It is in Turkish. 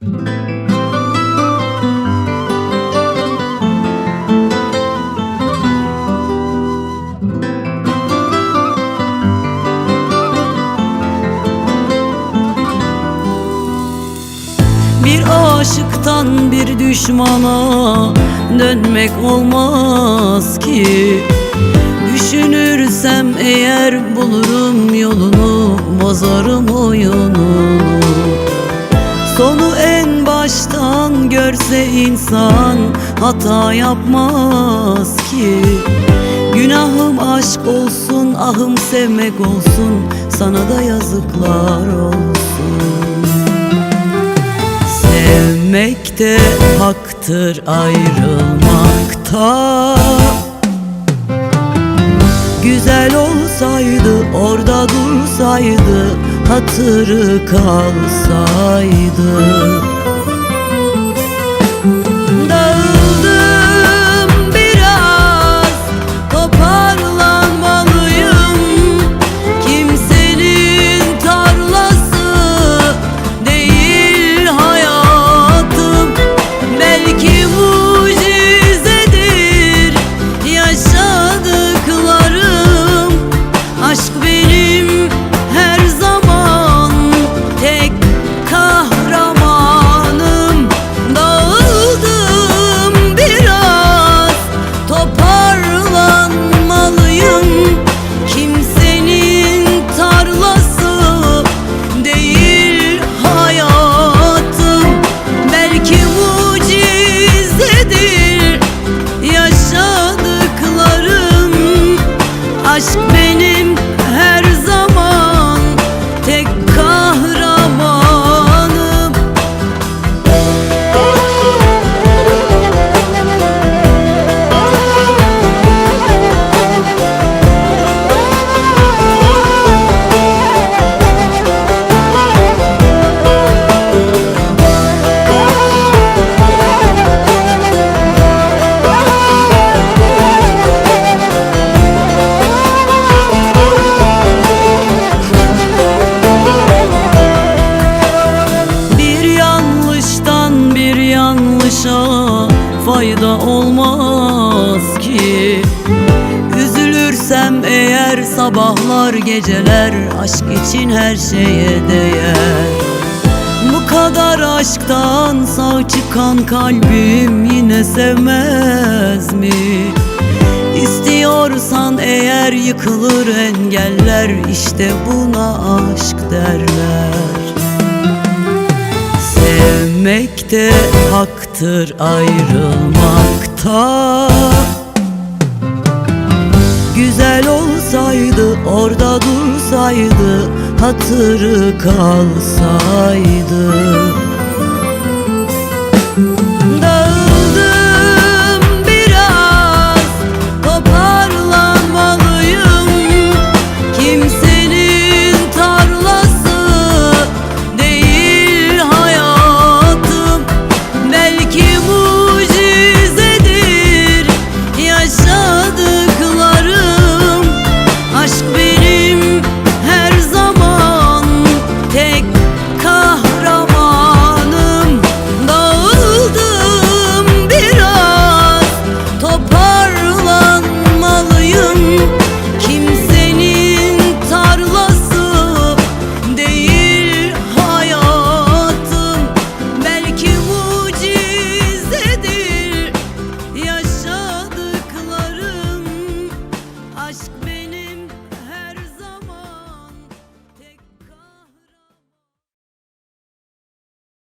Bir aşıktan bir düşmana dönmek olmaz ki. Düşünürsem eğer bulurum yolunu Bozarım oyununu Sonu en baştan görse insan hata yapmaz ki. Günahım aşk olsun, ahım sevmek olsun Sana da yazıklar olsun. Sevmekte haktır ayrılmakta. Güzel olsaydı orada dursaydı Hatırı kalsaydı Aşk benim fayda olmaz ki. Üzülürsem eğer sabahlar geceler aşk için her şeye değer. Bu kadar aşktan sağ çıkan kalbim yine sevmez mi? İstiyorsan eğer yıkılır engeller işte buna aşk derler Sevmekte haktır ayrılmakta. Güzel olsaydı orada dursaydı Hatırı kalsaydı Aşk